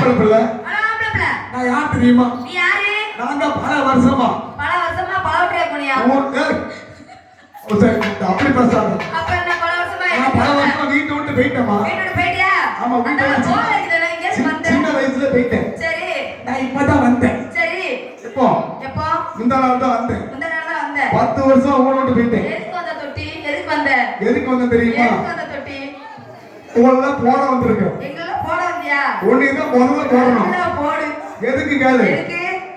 ஆம்பளை பிள்ளை. நான் யார் தெரியுமா? நீ யாரு? நான் தான் பல வருஷமா. பல வருஷமா பழவட்டையா போனியா? அப்படி பேசாத. அப்ப என்ன பல வருஷமா நான் பல எங்க வருஷமா வீட்டை விட்டு போயிட்டேமா வீட்டோட போயிட்டியா? ஆமா, வீட்டை விட்டு. போர் அடிக்குதுல்ல, எங்கேயாச்சும் சி- வந்த? சின்ன வயசுல போயிட்டேன். சரி. நான் இப்பதான் வந்தேன். சரி. எப்போ? எப்போ? இந்த நாள் தான் வந்தேன். முந்த நாள் தான் வந்த பத்து வருஷம் ஊட விட்டு போயிட்டேன். எதுக்கு வந்த தொட்டி? எதுக்கு வந்த? எதுக்கு வந்தேன் தெரியுமா? எதுக்கு வந்த தொட்டி? உங்கள போட வந்திருக்கேன். எங்கெல்லாம் போட வந்தியா ஒண்ணு தான் முதல்ல போடணும். எதுக்கு கேளு?